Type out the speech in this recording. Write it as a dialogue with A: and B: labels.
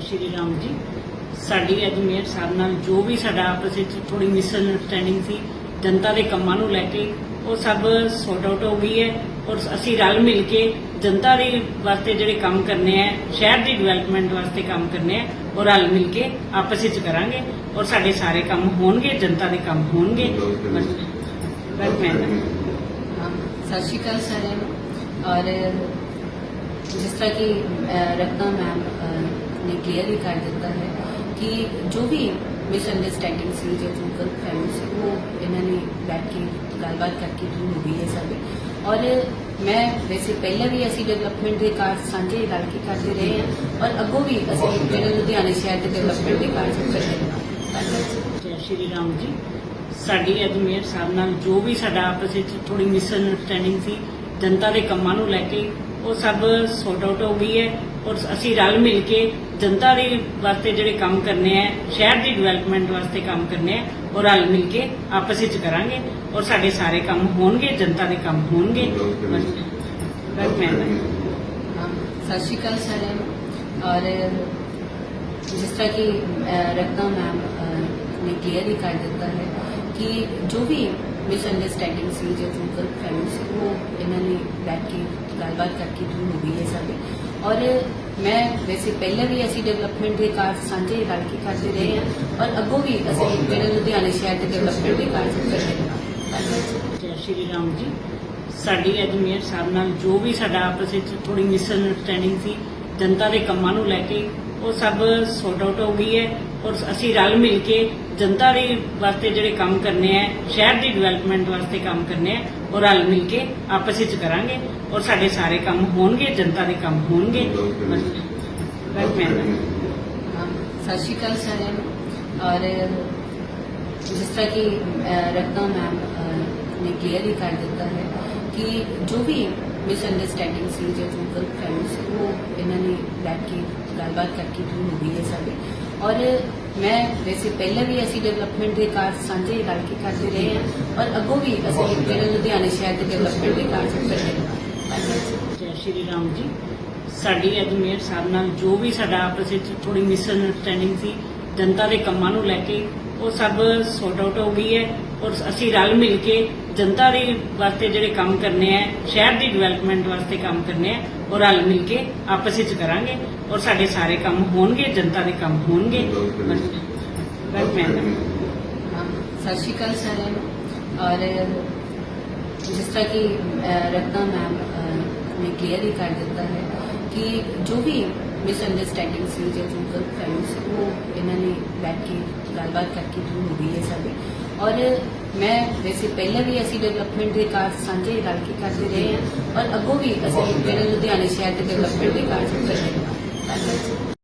A: ਸ਼੍ਰੀ ਰਾਮ ਜੀ। ਸਾਡੀ ਅੱਜ ਮੇਅਰ ਸਾਹਿਬ ਨਾਲ ਜੋ ਵੀ ਸਾਡਾ ਆਪਸ ਵਿੱਚ ਥੋੜੀ ਮਿਸਅੰਡਰਸਟੈਂਡਿੰਗ ਸੀ, ਜਨਤਾ ਦੇ ਕੰਮਾਂ ਨੂੰ ਲੈ ਕੇ, ਉਹ ਸਭ ਸੌਟ ਆਊਟ ਹੋ ਗਈ ਹੈ ਔਰ ਅਸੀਂ ਰਲ ਮਿਲ ਕੇ ਜਨਤਾ ਦੇ ਵਾਸਤੇ ਜਿਹੜੇ ਕੰਮ ਕਰਨੇ ਆ ਸ਼ਹਿਰ ਦੀ ਡਿਵੈਲਪਮੈਂਟ ਵਾਸਤੇ ਕੰਮ ਕਰਨੇ ਆ ਔਰ ਰਲ ਮਿਲ ਕੇ ਆਪਸ ਵਿੱਚ ਕਰਾਂਗੇ ਔਰ ਸਾਡੇ ਸਾਰੇ ਕੰਮ ਹੋਣਗੇ, ਜਨਤਾ ਦੇ ਕੰਮ ਹੋਣਗੇ। ਬਸ। ਮੈਂ
B: ਸਤਿ ਸ਼੍ਰੀ ਅਕਾਲ ਸਾਰਿਆਂ ਨੂੰ। ਔਰ ਜਿਸ ਤਰ੍ਹਾਂ ਕਿ ਰਤਨਾ ਮੈਮ ਨੇ ਕਲੀਅਰ ਕਰ ਦਿੱਤਾ ਹੈ ਕਿ ਜੋ ਵੀ ਮਿਸਅੰਡਰਸਟੈਂਡਿੰਗ ਸੀ, ਜੋ ਜੋ ਫੈਮਿਲੀ ਸੀ, ਉਹ ਇਹਨਾਂ ਨੇ ਬੈਠ ਕੇ ਗੱਲਬਾਤ ਕਰਕੇ ਦੂਰ ਹੋ ਗਈ ਹੈ ਸਾਡੀ। ਔਰ ਮੈਂ ਵੈਸੇ ਪਹਿਲਾਂ ਵੀ ਅਸੀਂ ਡਿਵੈਲਪਮੈਂਟ ਦੇ ਕਾਰਜ ਸਾਂਝੇ ਰਲ ਕੇ ਕਰਦੇ ਰਹੇ ਹਾਂ ਔਰ ਅੱਗੋਂ ਵੀ ਅਸੀਂ ਜਿਹੜੇ ਲੁਧਿਆਣੇ ਸ਼ਹਿਰ ਦੇ ਡਿਵੈਲਪਮੈਂਟ ਦੇ ਕਾਰਜ ਕਰਦੇ ਰਹਾਂਗੇ
A: ਜੈ ਸ਼੍ਰੀ ਰਾਮ ਜੀ, ਸਾਡੀ ਅੱਜ ਮੇਅਰ ਸਾਹਿਬ ਨਾਲ ਜੋ ਵੀ ਸਾਡਾ ਆਪਸ ਵਿੱਚ ਥੋੜੀ ਮਿਸਅੰਡਰਸਟੈਂਡਿੰਗ ਸੀ, ਜਨਤਾ ਦੇ ਕੰਮਾਂ ਨੂੰ ਲੈ ਕੇ, ਉਹ ਸਭ ਸੌਟ ਆਊਟ ਹੋ ਗਈ ਹੈ। ਔਰ ਅਸੀਂ ਰਲ ਮਿਲ ਕੇ ਜਨਤਾ ਦੇ ਵਾਸਤੇ ਜਿਹੜੇ ਕੰਮ ਕਰਨੇ ਆ ਸ਼ਹਿਰ ਦੀ ਡਿਵੈਲਪਮੈਂਟ ਵਾਸਤੇ ਕੰਮ ਕਰਨੇ ਆ ਔਰ ਰਲ ਮਿਲ ਕੇ ਆਪਸ ਵਿੱਚ ਕਰਾਂਗੇ ਔਰ ਸਾਡੇ ਸਾਰੇ ਕੰਮ ਹੋਣਗੇ ਜਨਤਾ ਦੇ ਕੰਮ ਹੋਣਗੇ। ਬਸ ਬਸ ਮੈਂ
B: ਸਤਿ ਸ਼੍ਰੀ ਅਕਾਲ ਸਾਰਿਆਂ ਨੂੰ। ਔਰ ਜਿਸ ਤਰ੍ਹਾਂ ਕਿ ਅਹ, ਮੈਮ ਨੇ ਕਲੀਅਰ ਹੀ ਕਰ ਦਿੱਤਾ ਹੈ। ਕਿ ਜੋ ਵੀ ਮਿਸਅੰਡਰਸਟੈਂਡਿੰਗ ਸੀ ਜੋ ਜੋ ਫੈਮਿਲੀ ਸੀ, ਉਹ ਇਹਨਾਂ ਨੇ ਬੈਠ ਕੇ ਗੱਲਬਾਤ ਕਰਕੇ ਦੂਰ ਹੋ ਗਈ ਹੈ ਸਾਡੀ। ਔਰ ਮੈਂ ਵੈਸੇ ਪਹਿਲਾਂ ਵੀ ਅਸੀਂ ਡਿਵੈਲਪਮੈਂਟ ਦੇ ਕਾਰਜ ਸਾਂਝੇ ਰਲ ਕੇ ਕਰਦੇ ਰਹੇ ਹਾਂ ਔਰ ਅੱਗੋਂ ਵੀ ਅਸੀਂ ਜਿਹੜੇ ਲੁਧਿਆਣੇ ਸ਼ਹਿਰ ਦੇ ਡਿਵੈਲਪਮੈਂਟ ਦੇ ਕਾਰਜ ਕਰਦੇ ਰਹਾਂਗੇ ਧੰਨਵਾਦ
A: ਜੈ ਸ਼੍ਰੀ ਰਾਮ ਜੀ। ਸਾਡੀ ਅੱਜ ਮੇਅਰ ਸਾਹਿਬ ਨਾਲ ਜੋ ਵੀ ਸਾਡਾ ਆਪਸ ਵਿੱਚ ਥੋੜੀ ਮਿਸਅੰਡਰਸਟੈਂਡਿੰਗ ਸੀ, ਜਨਤਾ ਦੇ ਕੰਮਾਂ ਨੂੰ ਲੈ ਕੇ, ਉਹ ਸਭ ਸੌਟ ਆਊਟ ਹੋ ਗਈ ਹੈ। ਔਰ ਅਸੀਂ ਰਲ ਮਿਲ ਕੇ ਜਨਤਾ ਦੇ ਵਾਸਤੇ ਜਿਹੜੇ ਕੰਮ ਕਰਨੇ ਆ ਸ਼ਹਿਰ ਦੀ ਡਿਵੈਲਪਮੈਂਟ ਵਾਸਤੇ ਕੰਮ ਕਰਨੇ ਆ ਔਰ ਰਲ ਮਿਲ ਕੇ ਆਪਸ ਵਿੱਚ ਕਰਾਂਗੇ ਔਰ ਸਾਡੇ ਸਾਰੇ ਕੰਮ ਹੋਣਗੇ ਜਨਤਾ ਦੇ ਕੰਮ ਹੋਣਗੇ। ਬਸ। ਮੈਂ
B: ਸਤਿ ਸ਼੍ਰੀ ਅਕਾਲ ਸਾਰਿਆਂ ਨੂੰ। ਔਰ ਜਿਸ ਤਰ੍ਹਾਂ ਕਿ ਅਹ, ਰਤਨਾ ਮੈਮ ਨੇ ਕਲੀਅਰ ਹੀ ਕਰ ਦਿੱਤਾ ਹੈ ਕਿ ਜੋ ਵੀ ਮਿਸਅੰਡਰਸਟੈਂਡਿੰਗ ਸੀ ਜੋ ਜੋ ਫੈਮਿਲੀ ਸੀ ਉਹ ਇਹਨਾਂ ਨੇ ਬੈਠ ਕੇ ਗੱਲਬਾਤ ਕਰਕੇ ਦੂਰ ਹੋ ਗਈ ਹੈ ਸਾਡੇ। ਔਰ ਮੈਂ ਵੈਸੇ ਪਹਿਲਾਂ ਵੀ ਅਸੀਂ ਡਿਵੈਲਪਮੈਂਟ ਦੇ ਕਾਰਜ ਸਾਂਝੇ ਰਲ ਕੇ ਕਰਦੇ ਰਹੇ ਹਾਂ ਔਰ ਅੱਗੋਂ ਵੀ ਅਸੀਂ ਜਿਹੜੇ ਲੁਧਿਆਣੇ ਸ਼ਹਿਰ ਦੇ ਡਿਵੈਲਪਮੈਂਟ ਦੇ ਕਾਰਜ ਕਰਦੇ ਧੰਨਵਾਦ
A: ਜੈ ਸ਼੍ਰੀ ਰਾਮ ਜੀ ਸਾਡੀ ਅੱਜ ਮੇਅਰ ਸਾਹਿਬ ਨਾਲ ਜੋ ਵੀ ਸਾਡਾ ਆਪਸ ਵਿੱਚ ਥੋੜੀ ਮਿਸਅੰਡਰਸਟੈਂਡਿੰਗ ਸੀ ਜਨਤਾ ਦੇ ਕੰਮਾਂ ਨੂੰ ਲੈ ਕੇ ਉਹ ਸਭ ਸੌਟ ਆਊਟ ਹੋ ਗਈ ਹੈ। ਔਰ ਅਸੀਂ ਰਲ ਮਿਲ ਕੇ ਜਨਤਾ ਦੇ ਵਾਸਤੇ ਜਿਹੜੇ ਕੰਮ ਕਰਨੇ ਆ ਸ਼ਹਿਰ ਦੀ ਡਿਵੈਲਪਮੈਂਟ ਵਾਸਤੇ ਕੰਮ ਕਰਨੇ ਆ ਔਰ ਰਲ ਮਿਲ ਕੇ ਆਪਸ ਵਿੱਚ ਕਰਾਂਗੇ ਔਰ ਸਾਡੇ ਸਾਰੇ ਕੰਮ ਹੋਣਗੇ ਜਨਤਾ ਦੇ ਕੰਮ ਹੋਣਗੇ। ਬਸ ਬਸ ਮੈਂ
B: ਹਾਂ, ਸਤਿ ਸ਼੍ਰੀ ਅਕਾਲ ਸਾਰਿਆਂ ਨੂੰ। ਔਰ ਜਿਸ ਤਰ੍ਹਾਂ ਕਿ ਅਹ, ਰਤਨਾ ਮੈਮ ਨੇ ਕਲੀਅਰ ਹੀ ਕਰ ਦਿੱਤਾ ਹੈ ਕਿ ਜੋ ਵੀ ਮਿਸਅੰਡਰਸਟੈਂਡਿੰਗ ਸੀ ਜੋ ਜੋ ਫੈਮਿਲੀ ਸੀ ਉਹ ਇਹਨਾਂ ਨੇ ਬੈਠ ਕੇ ਗੱਲਬਾਤ ਕਰਕੇ ਦੂਰ ਹੋ ਗਈ ਹੈ ਸਾਡੀ। ਔਰ ਮੈਂ ਵੈਸੇ ਪਹਿਲਾਂ ਵੀ ਅਸੀਂ ਡਿਵੈਲਪਮੈਂਟ ਦੇ ਕਾਰਜ ਸਾਂਝੇ ਰਲ ਕੇ ਕਰਦੇ ਰਹੇ ਹਾਂ। ਔਰ ਅੱਗੋਂ ਵੀ ਅਸੀਂ ਜਿਹੜੇ ਲੁਧਿਆਣੇ ਸ਼ਹਿਰ ਦੇ ਡਿਵੈਲਪਮੈਂਟ ਦੇ ਕਾਰਜ ਕਰਦੇ ਹਾਂ ਧੰਨਵਾਦ